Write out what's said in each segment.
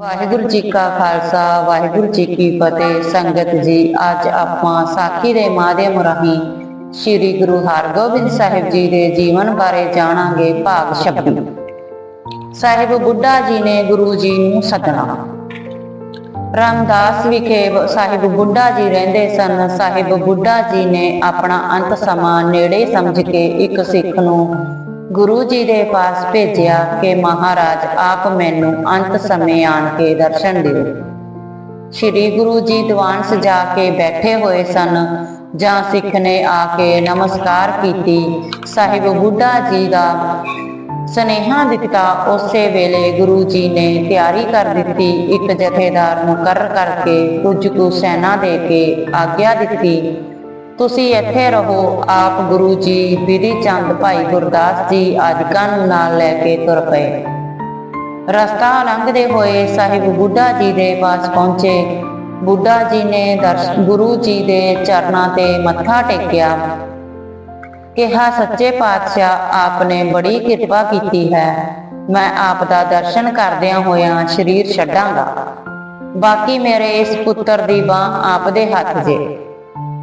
ਵਾਹਿਗੁਰੂ ਜੀ ਕਾ ਖਾਲਸਾ, ਵਾਹਿਗੁਰੂ ਜੀ ਕੀ ਫਤਿਹ। ਸੰਗਤ ਜੀ, ਅੱਜ ਆਪਾਂ ਸਾਖੀ ਦੇ ਮਾਧਿਅਮ ਰਾਹੀਂ ਸ੍ਰੀ ਗੁਰੂ ਹਰਗੋਬਿੰਦ ਸਾਹਿਬ ਜੀ ਦੇ ਜੀਵਨ ਬਾਰੇ ਜਾਣਾਂਗੇ ਭਾਗ 26 ਸਾਹਿਬ ਬੁੱਢਾ ਜੀ ਨੇ ਗੁਰੂ ਜੀ ਨੂੰ ਸੱਦਣਾ। ਰਾਮਦਾਸ ਵਿਖੇ ਸਾਹਿਬ ਬੁੱਢਾ ਜੀ ਰਹਿੰਦੇ ਸਨ। ਸਾਹਿਬ ਬੁੱਢਾ ਜੀ ਨੇ ਆਪਣਾ ਅੰਤ ਸਮਾਂ ਨੇੜੇ ਸਮਝ ਕੇ ਇੱਕ ਸਿੱਖ ਨੂੰ ਗੁਰੂ ਜੀ ਦੇ ਪਾਸ ਭੇਜਿਆ ਕਿ ਮਹਾਰਾਜ, ਆਪ ਮੈਨੂੰ ਅੰਤ ਸਮੇਂ ਆਣ ਕੇ ਦਰਸ਼ਨ ਦਿਓ। ਸ੍ਰੀ ਗੁਰੂ ਜੀ ਦੀਵਾਨ ਸਜਾ ਕੇ ਬੈਠੇ ਹੋਏ ਸਨ, ਜਾਂ ਸਿੱਖ ਨੇ ਆ ਕੇ ਨਮਸਕਾਰ ਕੀਤੀ। ਸਾਹਿਬ ਬੁੱਢਾ ਜੀ ਦਾ ਸਨੇਹਾ ਦਿੱਤਾ, ਉਸੇ ਵੇਲੇ ਗੁਰੂ ਜੀ ਨੇ ਤਿਆਰੀ ਕਰ ਦਿੱਤੀ, ਇੱਕ ਜਥੇਦਾਰ ਮੁਕਰਰ ਕਰਕੇ ਕੁਝ ਕੁ ਸੈਨਾ ਦੇ ਕੇ ਆਗਿਆ ਦਿੱਤੀ। ਤੁਸੀਂ ਇੱਥੇ ਰਹੋ। ਆਪ ਗੁਰੂ ਜੀ, ਬਿਧੀ ਚੰਦ ਭਾਈ ਗੁਰਦਾਸ ਜੀ ਆਦਿਕਾਂ ਨੂੰ ਨਾਲ ਲੈ ਕੇ ਤੁਰ ਪਏ। ਰਸਤਾ ਲੰਘਦੇ ਹੋਏ ਸਾਹਿਬ ਬੁੱਢਾ ਜੀ ਦੇ ਪਾਸ ਪਹੁੰਚੇ। ਬੁੱਢਾ ਜੀ ਨੇ ਗੁਰੂ ਜੀ ਦੇ ਚਰਨਾਂ ਤੇ ਮੱਥਾ ਟੇਕਿਆ। ਕਿਹਾ, ਸੱਚੇ ਪਾਤਸ਼ਾਹ ਆਪ ਨੇ ਬੜੀ ਕਿਰਪਾ ਕੀਤੀ ਹੈ। ਮੈਂ ਆਪ ਦਾ ਦਰਸ਼ਨ ਕਰਦਿਆਂ ਹੋਇਆਂ ਸਰੀਰ ਛੱਡਾਂਗਾ। ਬਾਕੀ ਮੇਰੇ ਇਸ ਪੁੱਤਰ ਦੀ ਬਾਹ ਆਪ ਦੇ ਹੱਥ ਜੇ।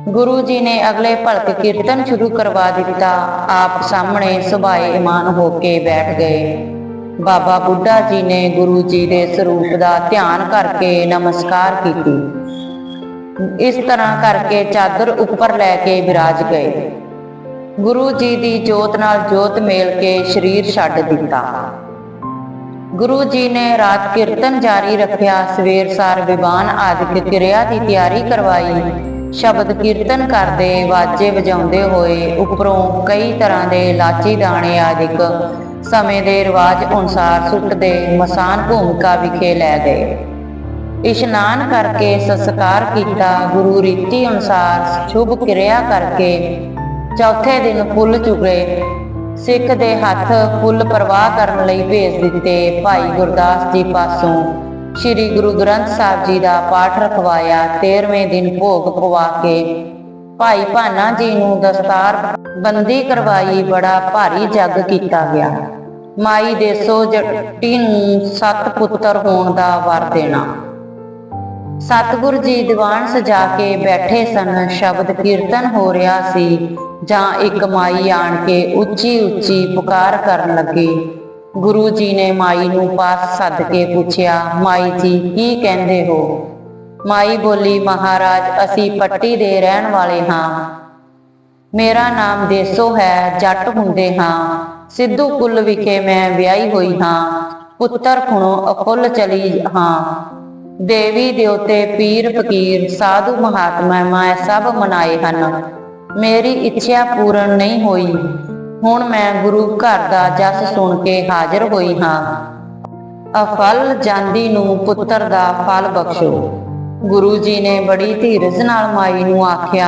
ਗੁਰੂ ਜੀ ਨੇ ਅਗਲੇ ਭਲਕ ਕੀਰਤਨ ਸ਼ੁਰੂ ਕਰਵਾ ਦਿੱਤਾ। ਆਪ ਸਾਹਮਣੇ ਸੁਭਾਏ ਇਮਾਨ ਹੋ ਕੇ ਬੈਠ ਗਏ। ਬਾਬਾ ਬੁੱਢਾ ਜੀ ਨੇ ਗੁਰੂ ਜੀ ਦੇ ਸਰੂਪ ਦਾ ਧਿਆਨ ਕਰਕੇ ਨਮਸਕਾਰ ਕੀਤੀ। ਇਸ ਤਰ੍ਹਾਂ ਕਰਕੇ ਚਾਦਰ ਉੱਪਰ ਲੈ ਕੇ ਵਿਰਾਜ ਗਏ। ਗੁਰੂ ਜੀ ਦੀ ਜੋਤ ਨਾਲ ਜੋਤ ਮੇਲ ਕੇ ਸਰੀਰ ਛੱਡ ਦਿੱਤਾ। ਗੁਰੂ ਜੀ ਨੇ ਰਾਤ ਕੀਰਤਨ ਜਾਰੀ ਰੱਖਿਆ। ਸਵੇਰ ਸਾਰ ਵਿਵਾਨ ਆਦਿਕ ਕਿਰਿਆ ਦੀ ਤਿਆਰੀ ਕਰਵਾਈ। ਸ਼ਬਦ ਕੀਰਤਨ ਕਰਦੇ, ਵਾਜੇ ਵਜਾਉਂਦੇ ਹੋਏ, ਉਪਰੋਂ ਕਈ ਤਰ੍ਹਾਂ ਦੇ ਲਾਚੀ ਦਾਣੇ ਆਦਿਕ ਸਮੇਂ ਦੇ ਰਿਵਾਜ ਅਨੁਸਾਰ ਸੁੱਟਦੇ ਮਸਾਨ ਭੂਮਿਕਾ ਵਿਖੇ ਲੈ ਗਏ। ਇਸ਼ਨਾਨ ਕਰਕੇ ਸੰਸਕਾਰ ਕੀਤਾ, ਗੁਰੂ ਰੀਤੀ ਅਨੁਸਾਰ ਸ਼ੁਭ ਕਿਰਿਆ ਕਰਕੇ ਚੌਥੇ ਦਿਨ ਫੁੱਲ ਚੁਗੇ। ਸਿੱਖ ਦੇ ਹੱਥ ਫੁੱਲ ਪ੍ਰਵਾਹ ਕਰਨ ਲਈ ਭੇਜ ਦਿੱਤੇ ਭਾਈ ਗੁਰਦਾਸ ਜੀ ਪਾਸੋਂ। ਸ੍ਰੀ ਗੁਰੂ ਗ੍ਰੰਥ ਸਾਹਿਬ ਜੀ ਦਾ ਪਾਠ ਰਖਵਾਇਆ 13ਵੇਂ ਦਿਨ ਭੋਗ ਪਵਾ ਕੇ। ਭਾਈ ਭਾਨਾ ਜੀ ਨੂੰ ਦਸਤਾਰ ਬੰਦੀ ਕਰਵਾਈ, ਬੜਾ ਭਾਰੀ ਜੱਗ ਕੀਤਾ ਗਿਆ। ਮਾਈ ਦੇਸੋ ਜੱਟੀ ਨੂੰ ਸੱਤ ਪੁੱਤਰ ਹੋਣ ਦਾ ਵਰ ਦੇਣਾ। ਸਤਿਗੁਰ ਜੀ ਦੀਵਾਨ ਸਜਾ ਕੇ ਬੈਠੇ ਸਨ, ਸ਼ਬਦ ਕੀਰਤਨ ਹੋ ਰਿਹਾ ਸੀ, ਜਾਂ ਇੱਕ ਮਾਈ ਆਣ ਕੇ ਉੱਚੀ ਉੱਚੀ ਪੁਕਾਰ ਕਰਨ ਲੱਗੀ। ਗੁਰੂ ਜੀ ਨੇ ਮਾਈ ਨੂੰ ਪਾਸ ਸੱਦ ਕੇ ਪੁੱਛਿਆ, ਮਾਈ ਜੀ, ਕੀ ਕਹਿੰਦੇ ਹੋ? ਮਾਈ ਬੋਲੀ, ਮਹਾਰਾਜ, ਅਸੀਂ ਪੱਟੀ ਦੇ ਰਹਿਣ ਵਾਲੇ ਹਾਂ। ਮੇਰਾ ਨਾਮ ਦੇਸੋ ਹੈ, ਜੱਟ ਹੁੰਦੇ ਹਾਂ। ਸਿੱਧੂ ਕੁੱਲ ਵਿਖੇ ਮੈਂ ਵਿਆਹੀ ਹੋਈ ਹਾਂ। ਪੁੱਤਰ ਖੁਣੋ, ਅਕੁੱਲ ਚਲੀ ਹਾਂ। ਦੇਵੀ ਦੇਵਤੇ ਪੀਰ ਫਕੀਰ, ਸਾਧੂ ਮਹਾਤਮਾ ਮੈਂ ਸਭ ਮਨਾਏ ਹਨ। ਮੇਰੀ ਇੱਛਾ ਪੂਰਨ ਨਹੀਂ ਹੋਈ। ਹੁਣ ਮੈਂ ਗੁਰੂ ਘਰ ਦਾ ਜਸ ਸੁਣ ਕੇ ਹਾਜ਼ਰ ਹੋਈ ਹਾਂ। ਅਫਲ ਜਾਂਦੀ ਨੂੰ ਪੁੱਤਰ ਦਾ ਫਲ ਬਖਸ਼ੋ। ਗੁਰੂ ਜੀ ਨੇ ਬੜੀ ਧੀਰਜ ਨਾਲ ਮਾਈ ਨੂੰ ਆਖਿਆ,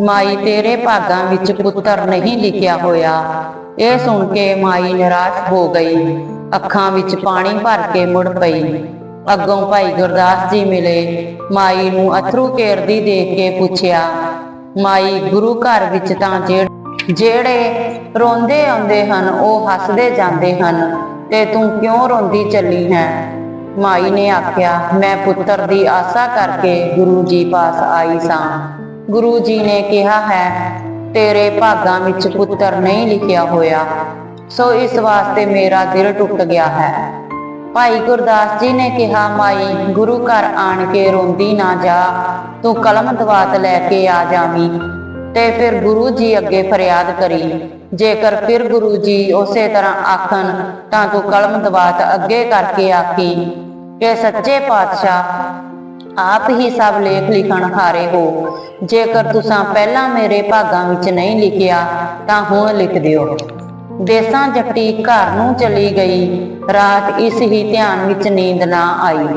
ਮਾਈ ਤੇਰੇ ਭਾਗਾਂ ਵਿੱਚ ਪੁੱਤਰ ਨਹੀਂ ਲਿਖਿਆ ਹੋਇਆ। ਇਹ ਸੁਣ ਕੇ ਮਾਈ ਨਿਰਾਸ਼ ਹੋ ਗਈ। ਅੱਖਾਂ ਵਿੱਚ ਪਾਣੀ ਭਰ ਕੇ ਮੁੜ ਪਈ। ਅੱਗੋਂ ਭਾਈ ਗੁਰਦਾਸ ਜੀ ਮਿਲੇ। ਮਾਈ ਨੂੰ ਅਥਰੂ ਕੇਰਦੀ ਦੇਖ ਕੇ ਪੁੱਛਿਆ, ਮਾਈ ਗੁਰੂ ਘਰ ਵਿੱਚ ਤਾਂ ਜਿਹੜੇ ਜਿਹੜੇ ਰੋਂਦੇ ਆਉਂਦੇ ਹਨ, ਉਹ ਹੱਸਦੇ ਜਾਂਦੇ ਹਨ, ਤੇ ਤੂੰ ਕਿਉਂ ਰੋਂਦੀ ਚੱਲੀ ਹੈ? ਮਾਈ ਨੇ ਆਖਿਆ, ਮੈਂ ਪੁੱਤਰ ਦੀ ਆਸਾ ਕਰਕੇ ਗੁਰੂ ਜੀ ਪਾਸ ਆਈ ਸਾਂ। ਗੁਰੂ ਜੀ ਨੇ ਕਿਹਾ ਹੈ, ਤੇਰੇ ਭਾਗਾਂ ਵਿੱਚ ਪੁੱਤਰ ਨਹੀਂ ਲਿਖਿਆ ਹੋਇਆ, ਸੋ ਇਸ ਵਾਸਤੇ ਮੇਰਾ ਦਿਲ ਟੁੱਟ ਗਿਆ ਹੈ। ਭਾਈ ਗੁਰਦਾਸ ਜੀ ਨੇ ਕਿਹਾ, ਮਾਈ, ਗੁਰੂ ਘਰ ਆਣ ਕੇ ਰੋਂਦੀ ਨਾ ਜਾ, ਤੂੰ ਕਲਮ ਦਵਾਤ ਲੈ ਕੇ ਆ ਜਾਵੀਂ। ਤੇ ਫਿਰ ਗੁਰੂ ਜੀ ਅੱਗੇ ਫਰਿਆਦ ਕਰੀ। ਜੇਕਰ ਫਿਰ ਗੁਰੂ ਜੀ ਉਸੇ ਤਰ੍ਹਾਂ ਆਖਣ, ਤਾਂ ਤੂੰ ਕਲਮ ਦਵਾਤ ਅੱਗੇ ਕਰਕੇ ਆਖੀ ਕਿ ਸੱਚੇ ਪਾਤਸ਼ਾਹ ਆਪ ਹੀ ਸਭ ਲੇਖ ਲਿਖਣ ਹਾਰੇ ਹੋ। ਜੇਕਰ ਤੁਸੀਂ ਪਹਿਲਾਂ ਮੇਰੇ ਭਾਗਾਂ ਵਿੱਚ ਨਹੀਂ ਲਿਖਿਆ, ਤਾਂ ਹੁਣ ਲਿਖ ਦਿਓ। ਦੇਸਾਂ ਜੱਟੀ ਘਰ ਨੂੰ ਚਲੀ ਗਈ। ਰਾਤ ਇਸ ਹੀ ਧਿਆਨ ਵਿੱਚ ਨੀਂਦ ਨਾ ਆਈ।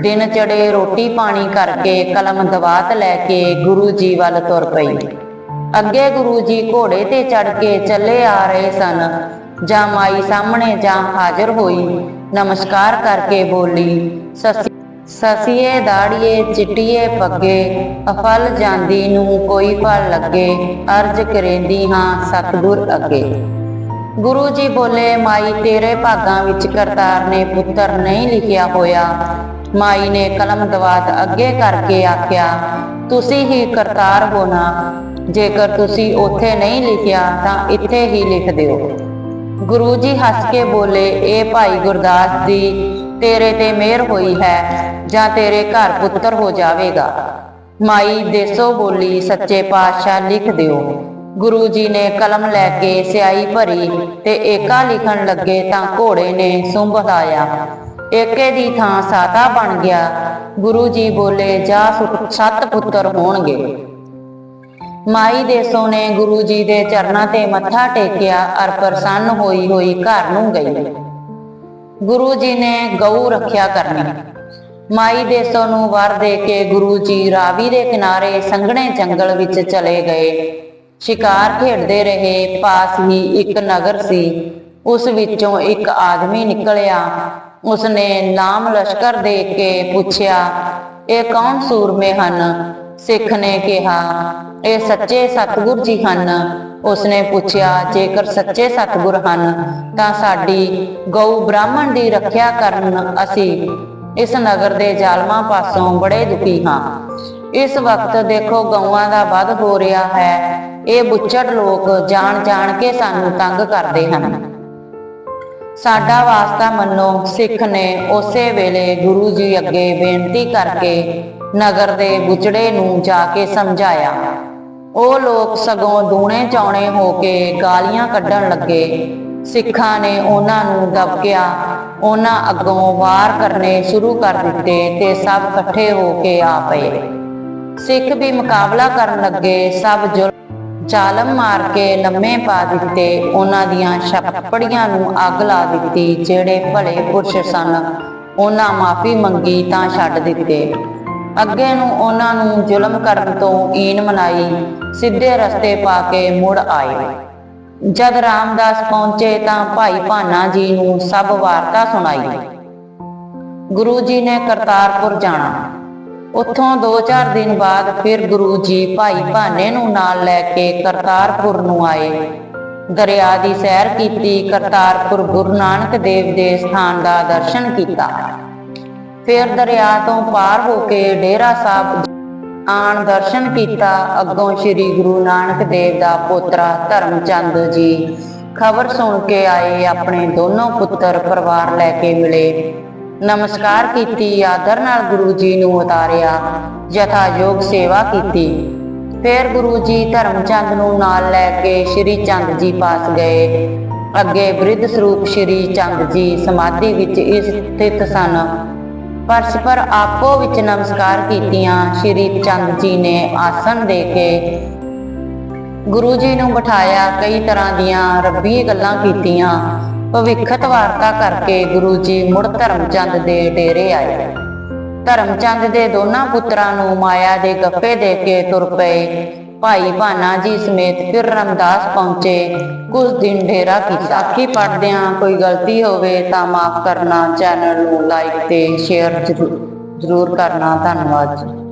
ਦਿਨ ਚੜੇ ਰੋਟੀ ਪਾਣੀ ਕਰਕੇ ਕਲਮ ਦਵਾਤ ਲੈ ਕੇ ਗੁਰੂ ਜੀ ਵੱਲ ਤੁਰ ਪਈ। ਅੱਗੇ ਗੁਰੂ ਜੀ ਘੋੜੇ ਤੇ ਚੜ ਕੇ ਚੱਲੇ ਆ ਰਹੇ ਸਨ। ਜਾਂ ਮਾਈ ਸਾਹਮਣੇ ਜਾਂ ਹਾਜ਼ਰ ਹੋਈ। ਨਮਸਕਾਰ ਕਰਕੇ ਬੋਲੀ, ਸਸੀ, ਸਸੀਏ ਦਾੜੀਏ, ਚਿੱਟੀਏ ਪੱਗੇ, ਅਫਲ ਜਾਂਦੀ ਨੂੰ ਕੋਈ ਫਲ ਲੱਗੇ, ਅਰਜ ਕਰੇਂਦੀ ਹਾਂ ਸਤਿਗੁਰ ਅੱਗੇ। ਗੁਰੂ ਜੀ ਬੋਲੇ, ਮਾਈ ਤੇਰੇ ਭਾਗਾਂ ਵਿੱਚ ਕਰਤਾਰ ਨੇ ਪੁੱਤਰ ਨਹੀਂ ਲਿਖਿਆ ਹੋਇਆ। ਮਾਈ ਨੇ ਕਲਮ ਦਵਾਤ ਅੱਗੇ ਕਰਕੇ ਆਖਿਆ, ਤੁਸੀਂ ਹੀ ਕਰਤਾਰ ਹੋ ਜੇਕਰ ਤੁਸੀਂ ਉੱਥੇ ਨਹੀਂ ਲਿਖਿਆ ਤਾਂ ਇੱਥੇ ਹੀ ਲਿਖ ਦਿਓ। ਗੁਰੂ ਜੀ ਹੱਸ ਕੇ ਬੋਲੇ, ਇਹ ਭਾਈ ਗੁਰਦਾਸ ਦੀ ਤੇਰੇ ਤੇ ਮਿਹਰ ਹੋਈ ਹੈ ਜਾਂ ਤੇਰੇ ਘਰ ਪੁੱਤਰ ਹੋ ਜਾਵੇਗਾ? ਮਾਈ ਦੇਸੋ ਬੋਲੀ, ਸੱਚੇ ਪਾਤਸ਼ਾਹ ਲਿਖ ਦਿਓ। ਗੁਰੂ ਜੀ ਨੇ ਕਲਮ ਲੈ ਕੇ ਸਿਆਹੀ ਭਰੀ ਤੇ ਏਕਾ ਲਿਖਣ ਲੱਗੇ ਤਾਂ ਘੋੜੇ ਨੇ ਸੁੰਭ ਲਾਇਆ। ਏਕੇ ਦੀ ਥਾਂ ਸਾਤਾ ਬਣ ਗਿਆ। ਗੁਰੂ ਜੀ ਬੋਲੇ, ਜਾ ਸੁ- ਸੱਤ ਪੁੱਤਰ ਹੋਣਗੇ। ਮਾਈ ਦੇਸੋ ਨੇ ਗੁਰੂ ਜੀ ਦੇ ਚਰਨਾਂ ਤੇ ਮੱਥਾ ਟੇਕਿਆ, ਅਰ ਪ੍ਰਸੰਨ ਹੋਈ ਹੋਈ ਘਰ ਨੂੰ ਗਈ। ਗੁਰੂ ਜੀ ਨੇ ਗਊ ਰੱਖਿਆ ਕਰਨੀ। ਮਾਈ ਦੇਸੋ ਨੂੰ ਵਰ ਦੇ ਕੇ ਗੁਰੂ ਜੀ ਰਾਵੀ ਦੇ ਕਿਨਾਰੇ ਸੰਘਣੇ ਜੰਗਲ ਵਿੱਚ ਚਲੇ ਗਏ। ਸ਼ਿਕਾਰ ਖੇਡਦੇ ਰਹੇ, ਪਾਸ ਹੀ ਇੱਕ ਨਗਰ ਸੀ। ਉਸ ਵਿੱਚੋਂ ਇੱਕ ਆਦਮੀ ਨਿਕਲਿਆ। ਉਸਨੇ ਨਾਮ ਲਸ਼ਕਰ ਦੇ ਕੇ ਪੁੱਛਿਆ, ਇਹ ਕੌਣ ਸੂਰਮੇ ਹਨ? ਸਿੱਖ ਨੇ ਕਿਹਾ, ਇਹ ਸੱਚੇ ਸਤਿਗੁਰ ਜੀ ਹਨ। ਉਸਨੇ ਪੁੱਛਿਆ, ਜੇਕਰ ਸੱਚੇ ਸਤਿਗੁਰ ਹਨ, ਤਾਂ ਸਾਡੀ ਗਊ ਬ੍ਰਾਹਮਣ ਦੀ ਰੱਖਿਆ ਕਰਨ ਅਸੀਂ ਇਸ ਨਗਰ ਦੇ ਜ਼ਾਲਮਾਂ ਪਾਸੋਂ ਬੜੇ ਦੁਖੀ ਹਾਂ। ਇਸ ਵਕਤ ਦੇਖੋ ਗਊਆਂ ਦਾ ਵੱਧ ਹੋ ਰਿਹਾ ਹੈ। ਇਹ ਬੁੱਚੜ ਲੋਕ ਜਾਣ ਜਾਣ ਕੇ ਸਾਨੂੰ ਤੰਗ ਕਰਦੇ ਹਨ। ਸਾਡਾ ਵਾਸਤਾ ਮੰਨੋ, ਸਿੱਖ ਨੇ ਉਸੇ ਵੇਲੇ ਗੁਰੂ ਜੀ ਅੱਗੇ ਬੇਨਤੀ ਕਰਕੇ ਨਗਰ ਦੇ ਬੁਚੜੇ ਨੂੰ ਜਾ ਕੇ ਸਮਝਾਇਆ। ਉਹ ਲੋਕ ਸਗੋਂ ਦੂਣੇ ਚੌਣੇ ਹੋ ਕੇ ਗਾਲੀਆਂ ਕੱਢਣ ਲੱਗੇ। ਸਿੱਖਾਂ ਨੇ ਉਹਨਾਂ ਨੂੰ ਦਬਕਿਆ। ਉਹਨਾਂ ਅੱਗੋਂ ਵਾਰ ਕਰਨੇ ਸ਼ੁਰੂ ਕਰ ਦਿੱਤੇ ਤੇ ਸਭ ਇਕੱਠੇ ਹੋ ਕੇ ਆ ਪਏ। ਸਿੱਖ ਵੀ ਮੁਕਾਬਲਾ ਕਰਨ ਲੱਗੇ। ਸਭ ਜੁਲ ਜ਼ਾਲਮ ਮਾਰ ਕੇ ਲੰਮੇ ਪਾ ਦਿੱਤੇ। ਉਹਨਾਂ ਦੀਆਂ ਛੱਪੜੀਆਂ ਨੂੰ ਅੱਗ ਲਾ ਦਿੱਤੀ। ਜਿਹੜੇ ਭਲੇ ਪੁਰਸ਼ ਸਨ, ਉਹਨਾਂ ਮਾਫੀ ਮੰਗੀ ਤਾਂ ਛੱਡ ਦਿੱਤੇ। ਅੱਗੇ ਨੂੰ ਉਹਨਾਂ ਨੂੰ ਜ਼ੁਲਮ ਕਰਨ ਤੋਂ ਈਨ ਮਨਾਈ, ਸਿੱਧੇ ਰਸਤੇ ਪਾ ਕੇ ਮੁੜ ਆਏ। ਜਦ ਰਾਮਦਾਸ ਪਹੁੰਚੇ ਤਾਂ ਭਾਈ ਭਾਨਾ ਜੀ ਨੂੰ ਸਭ ਵਾਰਤਾ ਸੁਣਾਈ। ਗੁਰੂ ਜੀ ਨੇ ਕਰਤਾਰਪੁਰ ਜਾਣਾ। ਉੱਥੋਂ 2-4 ਦਿਨ ਬਾਅਦ ਫਿਰ ਗੁਰੂ ਜੀ ਭਾਈ ਭਾਨੇ ਨੂੰ ਨਾਲ ਲੈ ਕੇ ਕਰਤਾਰਪੁਰ ਨੂੰ ਆਏ। ਦਰਿਆ ਦੀ ਸੈਰ ਕੀਤੀ, ਕਰਤਾਰਪੁਰ ਗੁਰੂ ਨਾਨਕ ਦੇਵ ਦੇ ਸਥਾਨ ਦਾ ਦਰਸ਼ਨ ਕੀਤਾ। ਫਿਰ ਦਰਿਆ ਤੋਂ ਪਾਰ ਹੋ ਕੇ ਡੇਰਾ ਸਾਹਿਬ ਆਣ ਦਰਸ਼ਨ ਕੀਤਾ। ਅੱਗੋਂ ਸ੍ਰੀ ਗੁਰੂ ਨਾਨਕ ਦੇਵ ਦਾ ਪੋਤਰਾ ਧਰਮਚੰਦ ਜੀ ਖਬਰ ਸੁਣ ਕੇ ਆਏ, ਆਪਣੇ ਦੋਨੋਂ ਪੁੱਤਰ ਪਰਿਵਾਰ ਲੈ ਕੇ ਮਿਲੇ। ਨਮਸਕਾਰ ਕੀਤੀ, ਆਦਰ ਨਾਲ ਗੁਰੂ ਜੀ ਨੂੰ ਉਤਾਰਿਆ ਯਥਾ ਯੋਗ ਸੇਵਾ ਕੀਤੀ। ਫਿਰ ਗੁਰੂ ਜੀ ਧਰਮਚੰਦ ਨੂੰ ਨਾਲ ਲੈ ਕੇ ਸ੍ਰੀ ਚੰਦ ਜੀ ਪਾਸ ਗਏ। ਅੱਗੇ ਬ੍ਰਿਧ ਸਰੂਪ ਸ੍ਰੀ ਚੰਦ ਜੀ ਸਮਾਧੀ ਵਿੱਚ ਸਥਿਤ ਸਨ। ਪਰਸਪਰ ਆਪੋ ਵਿੱਚ ਨਮਸਕਾਰ ਕੀਤੀਆਂ ਸ੍ਰੀ ਚੰਦ ਜੀ ਨੇ ਆਸਣ ਦੇ ਕੇ। ਗੁਰੂ ਜੀ ਨੂੰ ਬਿਠਾਇਆ ਕਈ ਤਰ੍ਹਾਂ ਦੀਆਂ ਰੱਬੀ ਗੱਲਾਂ ਕੀਤੀਆਂ। ਭਵਿੱਖਤ ਵਾਰਤਾ ਕਰਕੇ ਗੁਰੂ ਜੀ ਮੁੜ ਧਰਮਚੰਦ ਦੇ ਡੇਰੇ ਆਏ। ਧਰਮਚੰਦ ਦੇ ਦੋਨਾਂ ਪੁੱਤਰਾਂ ਨੂੰ ਮਾਇਆ ਦੇ ਗੱਪੇ ਦੇ ਕੇ ਤੁਰ ਪਏ। ਭਾਈ ਬਾਨਾ ਜੀ ਸਮੇਤ ਫਿਰ ਰਮਦਾਸ ਪਹੁੰਚੇ। ਕੁਝ ਦਿਨ ਡੇਰਾ ਕੀਤਾ ਸਾਖੀ ਪੜਦਿਆਂ ਕੋਈ ਗਲਤੀ ਹੋਵੇ ਤਾਂ ਮਾਫ ਕਰਨਾ ਚੈਨਲ ਨੂੰ ਲਾਈਕ ਤੇ ਸ਼ੇਅਰ ਜ਼ਰੂਰ ਕਰਨਾ। ਧੰਨਵਾਦ ਜੀ।